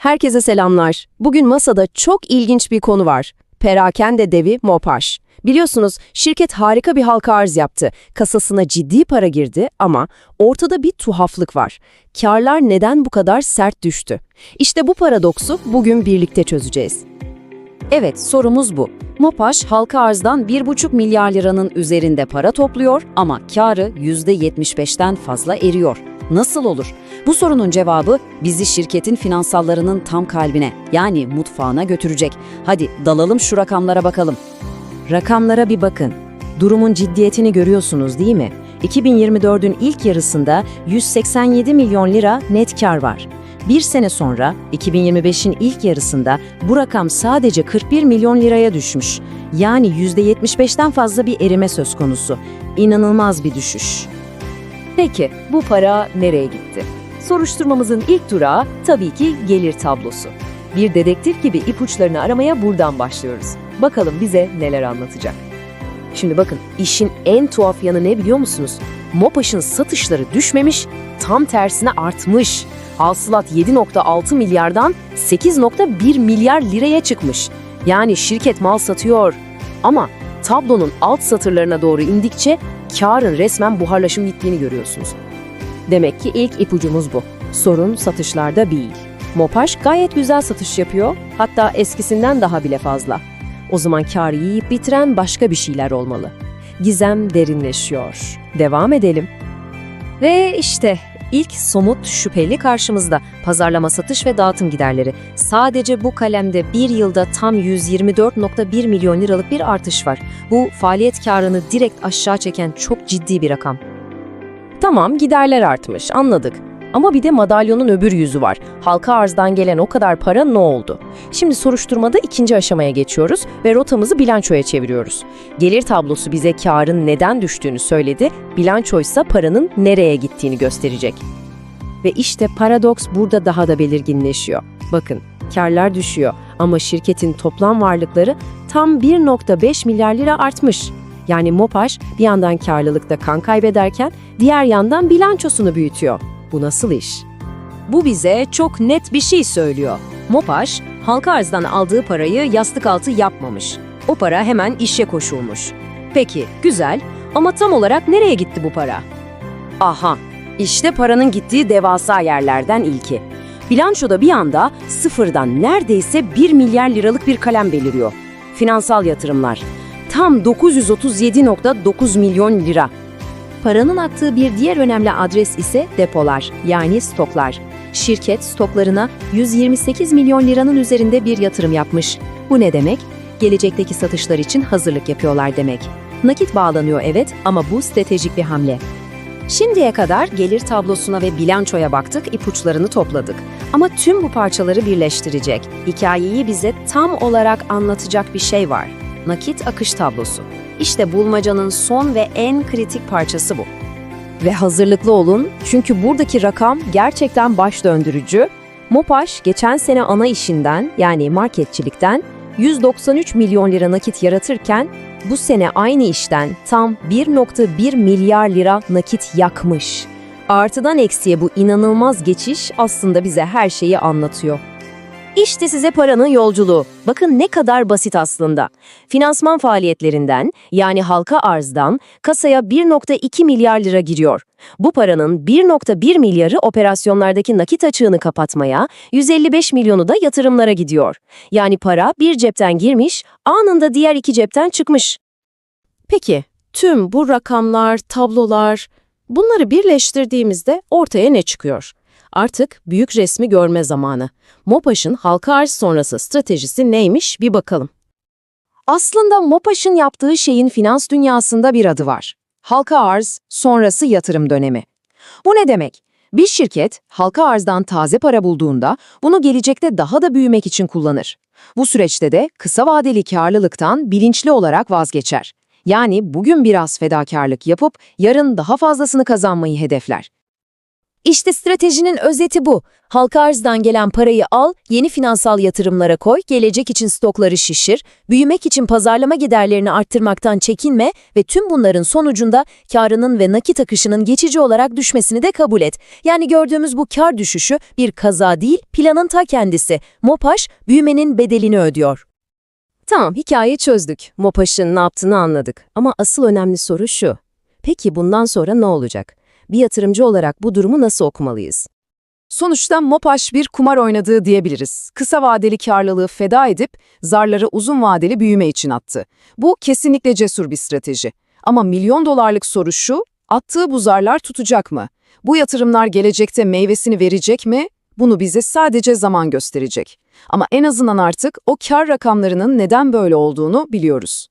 Herkese selamlar. Bugün masada çok ilginç bir konu var. Perakende devi Mopaş. Biliyorsunuz şirket harika bir halka arz yaptı. Kasasına ciddi para girdi ama ortada bir tuhaflık var. Karlar neden bu kadar sert düştü? İşte bu paradoksu bugün birlikte çözeceğiz. Evet, sorumuz bu. Mopaş halka arzdan 1,5 milyar liranın üzerinde para topluyor ama karı %75'ten fazla eriyor. Nasıl olur? Bu sorunun cevabı bizi şirketin finansallarının tam kalbine yani mutfağına götürecek. Hadi dalalım şu rakamlara bakalım. Rakamlara bir bakın. Durumun ciddiyetini görüyorsunuz değil mi? 2024'ün ilk yarısında 187 milyon lira net kar var. Bir sene sonra 2025'in ilk yarısında bu rakam sadece 41 milyon liraya düşmüş. Yani %75'ten fazla bir erime söz konusu. İnanılmaz bir düşüş. Peki bu para nereye gitti? Soruşturmamızın ilk durağı tabii ki gelir tablosu. Bir dedektif gibi ipuçlarını aramaya buradan başlıyoruz. Bakalım bize neler anlatacak. Şimdi bakın işin en tuhaf yanı ne biliyor musunuz? Mopaş'ın satışları düşmemiş, tam tersine artmış. Hasılat 7.6 milyardan 8.1 milyar liraya çıkmış. Yani şirket mal satıyor. Ama tablonun alt satırlarına doğru indikçe karın resmen buharlaşım gittiğini görüyorsunuz. Demek ki ilk ipucumuz bu. Sorun satışlarda değil. Mopaş gayet güzel satış yapıyor, hatta eskisinden daha bile fazla. O zaman kar yiyip bitiren başka bir şeyler olmalı. Gizem derinleşiyor. Devam edelim. Ve işte ilk somut şüpheli karşımızda pazarlama satış ve dağıtım giderleri. Sadece bu kalemde bir yılda tam 124.1 milyon liralık bir artış var. Bu faaliyet karını direkt aşağı çeken çok ciddi bir rakam. Tamam giderler artmış anladık. Ama bir de madalyonun öbür yüzü var. Halka arzdan gelen o kadar para ne oldu? Şimdi soruşturmada ikinci aşamaya geçiyoruz ve rotamızı bilançoya çeviriyoruz. Gelir tablosu bize karın neden düştüğünü söyledi, bilanço ise paranın nereye gittiğini gösterecek. Ve işte paradoks burada daha da belirginleşiyor. Bakın, karlar düşüyor ama şirketin toplam varlıkları tam 1.5 milyar lira artmış. Yani Mopaş bir yandan karlılıkta kan kaybederken diğer yandan bilançosunu büyütüyor. Bu nasıl iş? Bu bize çok net bir şey söylüyor. Mopaş, halka arzdan aldığı parayı yastık altı yapmamış. O para hemen işe koşulmuş. Peki, güzel ama tam olarak nereye gitti bu para? Aha, işte paranın gittiği devasa yerlerden ilki. Bilançoda bir anda sıfırdan neredeyse 1 milyar liralık bir kalem beliriyor. Finansal yatırımlar. Tam 937.9 milyon lira. Paranın aktığı bir diğer önemli adres ise depolar, yani stoklar. Şirket stoklarına 128 milyon liranın üzerinde bir yatırım yapmış. Bu ne demek? Gelecekteki satışlar için hazırlık yapıyorlar demek. Nakit bağlanıyor evet ama bu stratejik bir hamle. Şimdiye kadar gelir tablosuna ve bilançoya baktık, ipuçlarını topladık. Ama tüm bu parçaları birleştirecek, hikayeyi bize tam olarak anlatacak bir şey var. Nakit akış tablosu. İşte bulmacanın son ve en kritik parçası bu. Ve hazırlıklı olun çünkü buradaki rakam gerçekten baş döndürücü. Mopaş geçen sene ana işinden yani marketçilikten 193 milyon lira nakit yaratırken bu sene aynı işten tam 1.1 milyar lira nakit yakmış. Artıdan eksiye bu inanılmaz geçiş aslında bize her şeyi anlatıyor. İşte size paranın yolculuğu. Bakın ne kadar basit aslında. Finansman faaliyetlerinden yani halka arzdan kasaya 1.2 milyar lira giriyor. Bu paranın 1.1 milyarı operasyonlardaki nakit açığını kapatmaya, 155 milyonu da yatırımlara gidiyor. Yani para bir cepten girmiş, anında diğer iki cepten çıkmış. Peki, tüm bu rakamlar, tablolar, bunları birleştirdiğimizde ortaya ne çıkıyor? Artık büyük resmi görme zamanı. Mopaş'ın halka arz sonrası stratejisi neymiş bir bakalım. Aslında Mopaş'ın yaptığı şeyin finans dünyasında bir adı var. Halka arz sonrası yatırım dönemi. Bu ne demek? Bir şirket halka arzdan taze para bulduğunda bunu gelecekte daha da büyümek için kullanır. Bu süreçte de kısa vadeli karlılıktan bilinçli olarak vazgeçer. Yani bugün biraz fedakarlık yapıp yarın daha fazlasını kazanmayı hedefler. İşte stratejinin özeti bu. Halka arzdan gelen parayı al, yeni finansal yatırımlara koy, gelecek için stokları şişir, büyümek için pazarlama giderlerini arttırmaktan çekinme ve tüm bunların sonucunda karının ve nakit akışının geçici olarak düşmesini de kabul et. Yani gördüğümüz bu kar düşüşü bir kaza değil, planın ta kendisi. Mopaş, büyümenin bedelini ödüyor. Tamam, hikayeyi çözdük. Mopaş'ın ne yaptığını anladık. Ama asıl önemli soru şu. Peki bundan sonra ne olacak? Bir yatırımcı olarak bu durumu nasıl okumalıyız? Sonuçta Mopaş bir kumar oynadığı diyebiliriz. Kısa vadeli karlılığı feda edip zarları uzun vadeli büyüme için attı. Bu kesinlikle cesur bir strateji. Ama milyon dolarlık soru şu, attığı bu zarlar tutacak mı? Bu yatırımlar gelecekte meyvesini verecek mi? Bunu bize sadece zaman gösterecek. Ama en azından artık o kar rakamlarının neden böyle olduğunu biliyoruz.